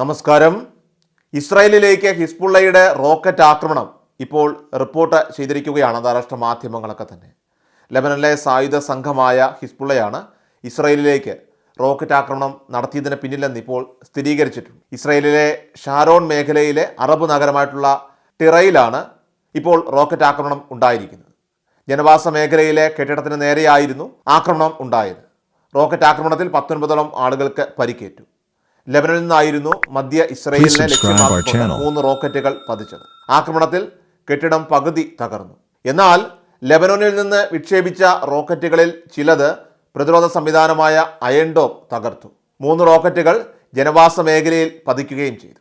നമസ്കാരം. ഇസ്രായേലിലേക്ക് ഹിസ്ബുള്ളയുടെ റോക്കറ്റ് ആക്രമണം ഇപ്പോൾ റിപ്പോർട്ട് ചെയ്തിരിക്കുകയാണ് അന്താരാഷ്ട്ര മാധ്യമങ്ങളൊക്കെ തന്നെ. ലെബനനിലെ സായുധ സംഘമായ ഹിസ്ബുള്ളയാണ് ഇസ്രായേലിലേക്ക് റോക്കറ്റ് ആക്രമണം നടത്തിയതിന് പിന്നിലെന്ന് ഇപ്പോൾ സ്ഥിരീകരിച്ചിട്ടുണ്ട്. ഇസ്രായേലിലെ ഷാരോൺ മേഖലയിലെ അറബ് നഗരമായിട്ടുള്ള ടിറയിലാണ് ഇപ്പോൾ റോക്കറ്റ് ആക്രമണം ഉണ്ടായിരിക്കുന്നത്. ജനവാസ മേഖലയിലെ കെട്ടിടത്തിന് നേരെയായിരുന്നു ആക്രമണം ഉണ്ടായത്. റോക്കറ്റ് ആക്രമണത്തിൽ പത്തൊൻപതോളം ആളുകൾക്ക് പരിക്കേറ്റു. ലെബനനിൽ നിന്നായിരുന്നു മധ്യ ഇസ്രയേലിനെ ലക്ഷ്യമാക്കി മൂന്ന് റോക്കറ്റുകൾ പതിച്ചത്. ആക്രമണത്തിൽ കെട്ടിടം പകുതി തകർന്നു. എന്നാൽ ലെബനോനിൽ നിന്ന് വിക്ഷേപിച്ച റോക്കറ്റുകളിൽ ചിലത് പ്രതിരോധ സംവിധാനമായ അയൺഡോം തകർത്തു. മൂന്ന് റോക്കറ്റുകൾ ജനവാസ മേഖലയിൽ പതിക്കുകയും ചെയ്തു.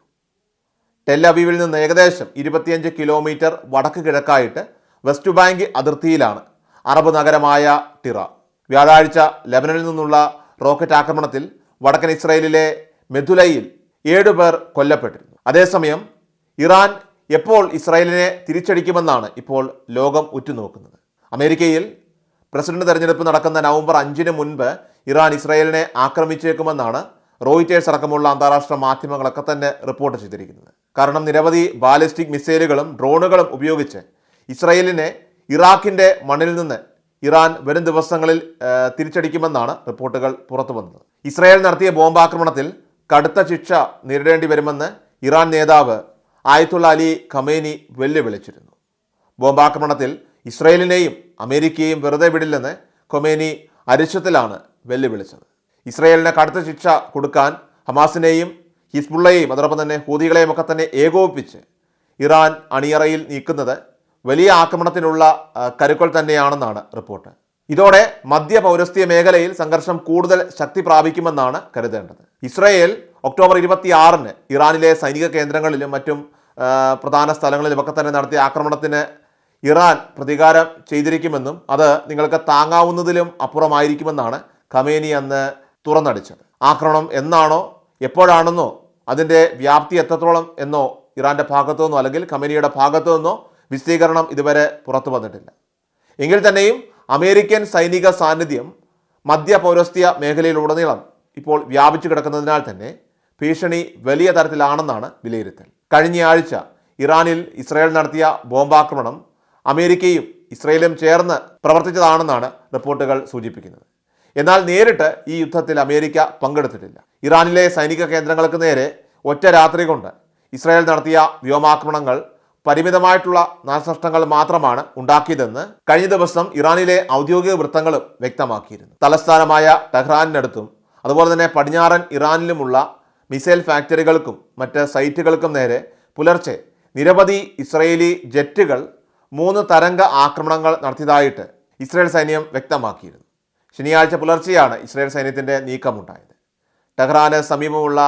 ടെല്ലവീവിൽ നിന്ന് ഏകദേശം ഇരുപത്തിയഞ്ച് കിലോമീറ്റർ വടക്ക് കിഴക്കായിട്ട് വെസ്റ്റ് ബാങ്ക് അതിർത്തിയിലാണ് അറബ് നഗരമായ ടിറ. വ്യാഴാഴ്ച ലെബനനിൽ നിന്നുള്ള റോക്കറ്റ് ആക്രമണത്തിൽ വടക്കൻ ഇസ്രായേലിലെ മെഥുലയിൽ ഏഴുപേർ കൊല്ലപ്പെട്ടിരുന്നു. അതേസമയം ഇറാൻ എപ്പോൾ ഇസ്രായേലിനെ തിരിച്ചടിക്കുമെന്നാണ് ഇപ്പോൾ ലോകം ഉറ്റുനോക്കുന്നത്. അമേരിക്കയിൽ പ്രസിഡന്റ് തെരഞ്ഞെടുപ്പ് നടക്കുന്ന നവംബർ അഞ്ചിന് മുൻപ് ഇറാൻ ഇസ്രായേലിനെ ആക്രമിച്ചേക്കുമെന്നാണ് റോയിറ്റേഴ്സ് അടക്കമുള്ള അന്താരാഷ്ട്ര മാധ്യമങ്ങളൊക്കെ തന്നെ റിപ്പോർട്ട് ചെയ്തിരിക്കുന്നത്. കാരണം നിരവധി ബാലിസ്റ്റിക് മിസൈലുകളും ഡ്രോണുകളും ഉപയോഗിച്ച് ഇസ്രായേലിനെ ഇറാഖിന്റെ മണ്ണിൽ നിന്ന് ഇറാൻ വരും ദിവസങ്ങളിൽ തിരിച്ചടിക്കുമെന്നാണ് റിപ്പോർട്ടുകൾ പുറത്തു വന്നത് ഇസ്രായേൽ നടത്തിയ ബോംബാക്രമണത്തിൽ കടുത്ത ശിക്ഷ നേരിടേണ്ടി വരുമെന്ന് ഇറാൻ നേതാവ് ആയത്തുള്ള അലി ഖമേനി വെല്ലുവിളിച്ചിരുന്നു. ബോംബാക്രമണത്തിൽ ഇസ്രയേലിനെയും അമേരിക്കയെയും വെറുതെ വിടില്ലെന്ന് ഖൊമേനി അരിശത്തിലാണ് വെല്ലുവിളിച്ചത്. ഇസ്രയേലിന് കടുത്ത ശിക്ഷ കൊടുക്കാൻ ഹമാസിനെയും ഹിസ്ബുള്ളയെയും അതോടൊപ്പം തന്നെ ഹൂതികളെയും ഒക്കെ തന്നെ ഏകോപിപ്പിച്ച് ഇറാൻ അണിയറയിൽ നീക്കുന്നത് വലിയ ആക്രമണത്തിനുള്ള കരുക്കൾ തന്നെയാണെന്നാണ് റിപ്പോർട്ട്. ഇതോടെ മധ്യ പൗരസ്ത്യ മേഖലയിൽ സംഘർഷം കൂടുതൽ ശക്തി പ്രാപിക്കുമെന്നാണ് കരുതേണ്ടത്. ഇസ്രയേൽ ഒക്ടോബർ ഇരുപത്തിയാറിന് ഇറാനിലെ സൈനിക കേന്ദ്രങ്ങളിലും മറ്റും പ്രധാന സ്ഥലങ്ങളിലുമൊക്കെ തന്നെ നടത്തിയ ആക്രമണത്തിന് ഇറാൻ പ്രതികാരം ചെയ്തിരിക്കുമെന്നും അത് നിങ്ങൾക്ക് താങ്ങാവുന്നതിലും അപ്പുറമായിരിക്കുമെന്നാണ് ഖമേനി അന്ന് തുറന്നടിച്ചത്. ആക്രമണം എന്നാണോ എപ്പോഴാണെന്നോ അതിന്റെ വ്യാപ്തി എത്രത്തോളം എന്നോ ഇറാന്റെ ഭാഗത്തു നിന്നോ അല്ലെങ്കിൽ ഖമേനിയുടെ ഭാഗത്തു നിന്നോ വിശദീകരണം ഇതുവരെ പുറത്തു വന്നിട്ടില്ല. എങ്കിൽ തന്നെയും അമേരിക്കൻ സൈനിക സാന്നിധ്യം മധ്യ പൗരസ്ത്യ മേഖലയിലുടനീളം ഇപ്പോൾ വ്യാപിച്ചു കിടക്കുന്നതിനാൽ തന്നെ ഭീഷണി വലിയ തരത്തിലാണെന്നാണ് വിലയിരുത്തൽ. കഴിഞ്ഞയാഴ്ച ഇറാനിൽ ഇസ്രായേൽ നടത്തിയ ബോംബാക്രമണം അമേരിക്കയും ഇസ്രയേലും ചേർന്ന് പ്രവർത്തിച്ചതാണെന്നാണ് റിപ്പോർട്ടുകൾ സൂചിപ്പിക്കുന്നത്. എന്നാൽ നേരിട്ട് ഈ യുദ്ധത്തിൽ അമേരിക്ക പങ്കെടുത്തിട്ടില്ല. ഇറാനിലെ സൈനിക കേന്ദ്രങ്ങൾക്ക് നേരെ ഒറ്റ രാത്രി കൊണ്ട് ഇസ്രായേൽ നടത്തിയ വ്യോമാക്രമണങ്ങൾ പരിമിതമായിട്ടുള്ള നാശനഷ്ടങ്ങൾ മാത്രമാണ് ഉണ്ടാക്കിയതെന്ന് കഴിഞ്ഞ ദിവസം ഇറാനിലെ ഔദ്യോഗിക വൃത്തങ്ങളും വ്യക്തമാക്കിയിരുന്നു. തലസ്ഥാനമായ ടെഹ്റാനിനടുത്തും അതുപോലെ തന്നെ പടിഞ്ഞാറൻ ഇറാനിലുമുള്ള മിസൈൽ ഫാക്ടറികൾക്കും മറ്റ് സൈറ്റുകൾക്കും നേരെ പുലർച്ചെ നിരവധി ഇസ്രയേലി ജെറ്റുകൾ മൂന്ന് തരംഗ ആക്രമണങ്ങൾ നടത്തിയതായിട്ട് ഇസ്രയേൽ സൈന്യം വ്യക്തമാക്കിയിരുന്നു. ശനിയാഴ്ച പുലർച്ചെയാണ് ഇസ്രയേൽ സൈന്യത്തിന്റെ നീക്കമുണ്ടായത്. ടെഹ്റാന് സമീപമുള്ള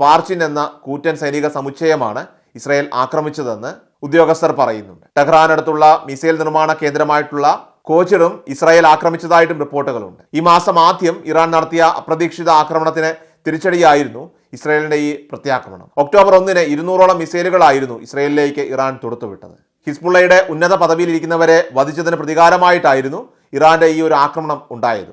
പാർച്ചിൻ എന്ന കൂറ്റൻ സൈനിക സമുച്ചയമാണ് ഇസ്രയേൽ ആക്രമിച്ചതെന്ന് ഉദ്യോഗസ്ഥർ പറയുന്നുണ്ട്. ടെഹ്റാനടുത്തുള്ള മിസൈൽ നിർമ്മാണ കേന്ദ്രമായിട്ടുള്ള കോച്ചിറും ഇസ്രായേൽ ആക്രമിച്ചതായിട്ടും റിപ്പോർട്ടുകളുണ്ട്. ഈ മാസം ആദ്യം ഇറാൻ നടത്തിയ അപ്രതീക്ഷിത ആക്രമണത്തിന് തിരിച്ചടിയായിരുന്നു ഇസ്രായേലിന്റെ ഈ പ്രത്യാക്രമണം. ഒക്ടോബർ ഒന്നിന് ഇരുന്നൂറോളം മിസൈലുകളായിരുന്നു ഇസ്രായേലിലേക്ക് ഇറാൻ തൊടുത്തുവിട്ടത്. ഹിസ്ബുള്ളയുടെ ഉന്നത പദവിയിലിരിക്കുന്നവരെ വധിച്ചതിന് പ്രതികാരമായിട്ടായിരുന്നു ഇറാന്റെ ഈ ഒരു ആക്രമണം ഉണ്ടായത്.